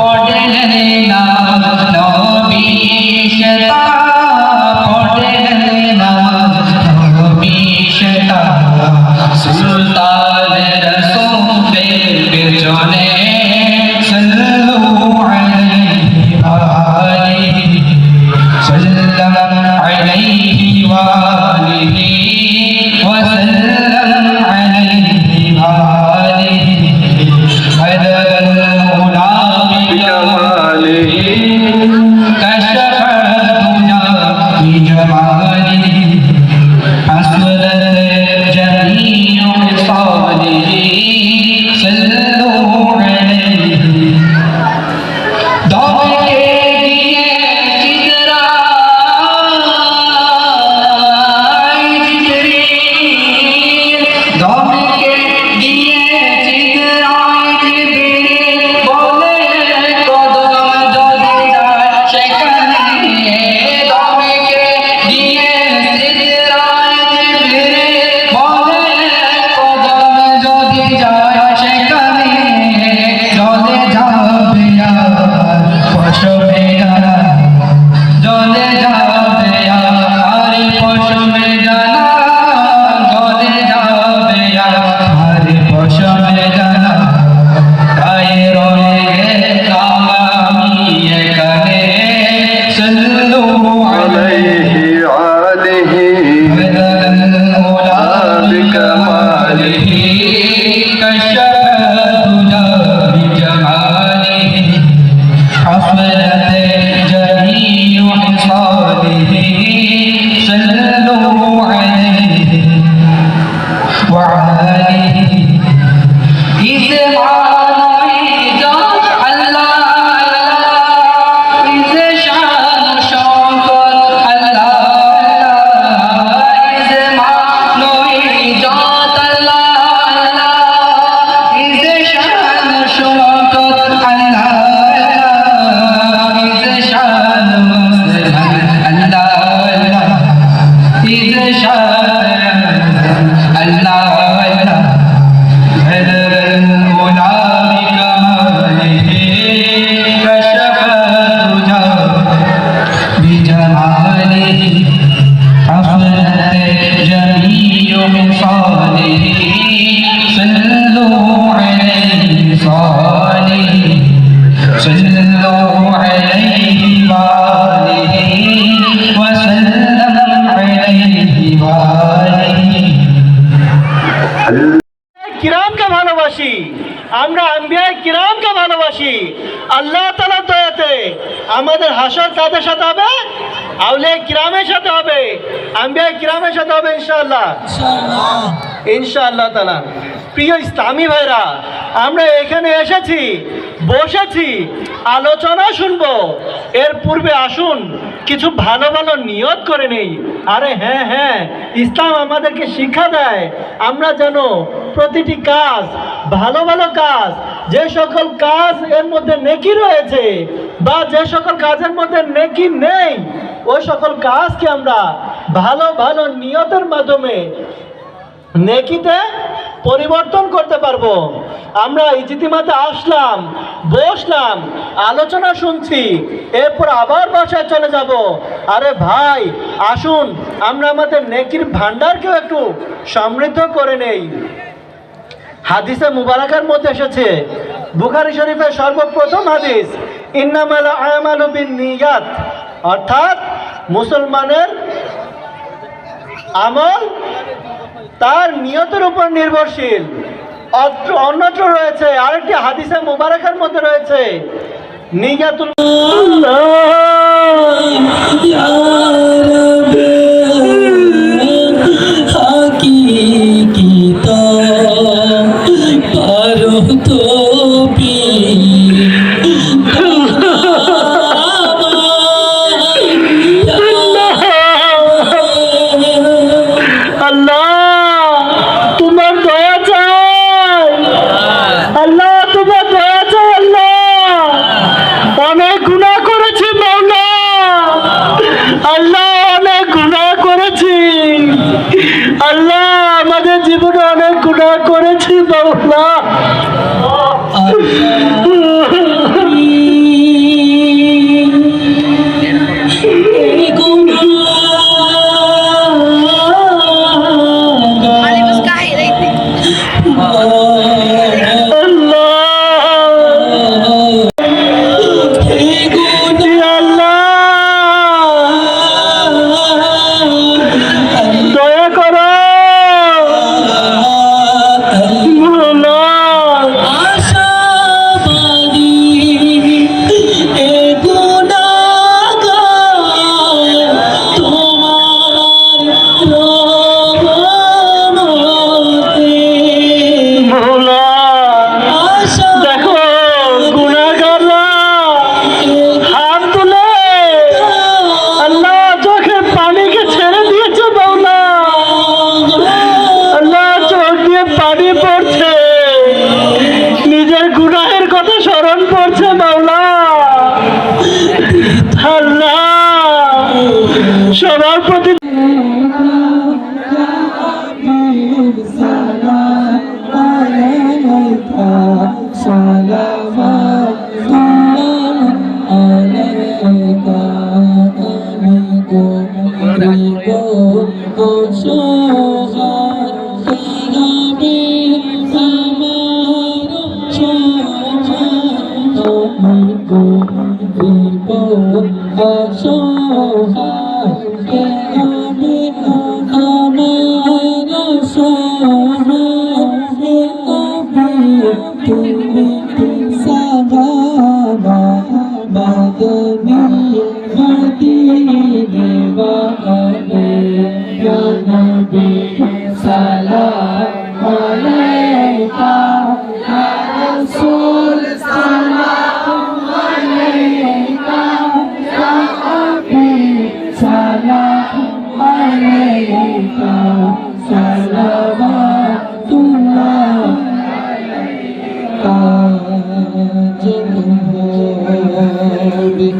পড়লেন না আমরা আম্বিয়ায় কিরামকে ভালোবাসি। আল্লাহ তালার দয়াতে আমাদের হাসর কাদের সাথে হবে আউলে কিরামের সাথে হবে আম্বিয়ায় কিরামের সাথে হবে ইনশাআল্লাহ। ইনশাআল্লাহ। তালা প্রিয় ইসলামী ভাইরা আমরা এখানে এসেছি বসেছি, আলোচনা শুনব। এর পূর্বে আসুন, কিছু ভালো ভালো নিয়ত করে নেই। আরে হ্যাঁ হ্যাঁ ইসলাম আমাদেরকে শিক্ষা দেয়। আমরা যেন প্রতিটি কাজ, ভালো ভালো কাজ, যে সকল কাজ এর মধ্যে নেকি রয়েছে, বা যে সকল কাজের মধ্যে নেকি নেই, ওই সকল কাজকে আমরা ভালো ভালো নিয়তের মাধ্যমে নেকিতে পরিবর্তন করতে পারব। আমরা ইজিতিমাতে আসলাম, বসলাম, আলোচনা শুনছি, এরপর আবার বাসায় চলে যাব। আরে ভাই, আসুন, আমরা আমাদের নেকির ভান্ডারকেও একটু সমৃদ্ধ করে নেই। হাদিসে মুবারাকার মধ্যে এসেছে, বুখারি শরীফের সর্বপ্রথম হাদিস নিয়াত অর্থাৎ মুসলমানের আমল তার নিয়তের উপর নির্ভরশীল। অন্যত্র রয়েছে আরেকটি হাদিসে মুবারকের মধ্যে রয়েছে নিয়াতুল সালাম আলাইকা সালাম আলাইকা আমি গরিব অসহায় তুমি আমার সহায় আমি গরিব অসহায় আমি nabi salam alayka ya rasul salam alayka. Ya abi salam alayka. salam alayka jab ho bik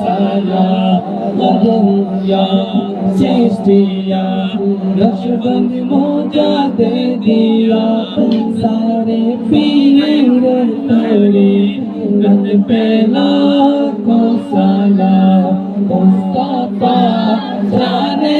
سلام يا چشتیا رشبند موجا دے دیا سارے پیر تری رت پہلا کو سلام مصطفیٰ سارے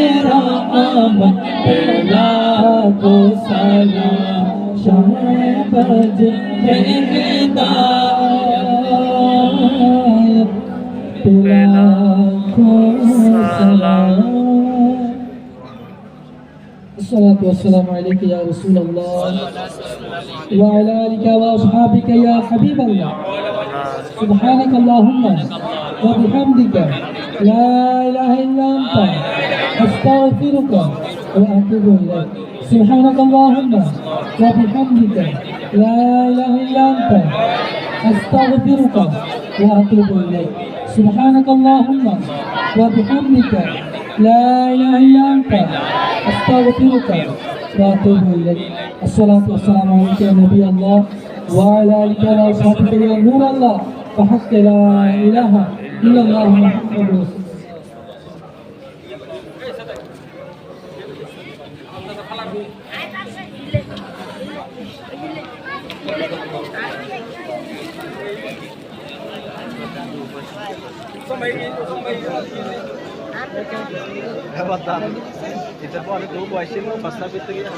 والسلام عليك يا رسول الله. وعلى آلك وأصحابك يا حبيب الله. سبحانك اللهم وبحمدك. لا إله إلا أنت. أستغفرك وأتوب إليك. سبحانك اللهم وبحمدك. لا إله إلا أنت. أستغفرك وأتوب إليك. سبحانك اللهم وبحمدك. لا إله إلا أنت. أستغفرك وأتوب إليك. الصلاة والسلام عليك يا نبي الله. وعلى آلك وأصحابك يا نور الله. وحق لا إله إلا الله محمد رسول الله. এটা পরে তো বয়সের বাস্তা পেতে গিয়ে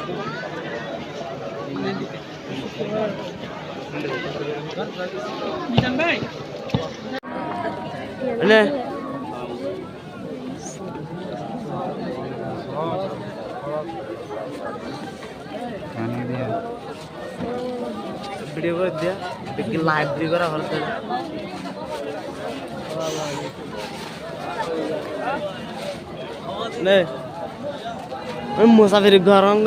ভিডিও করে দিয়া লাইভ ভিডিও করা ভালো নে। মুসাফির গরম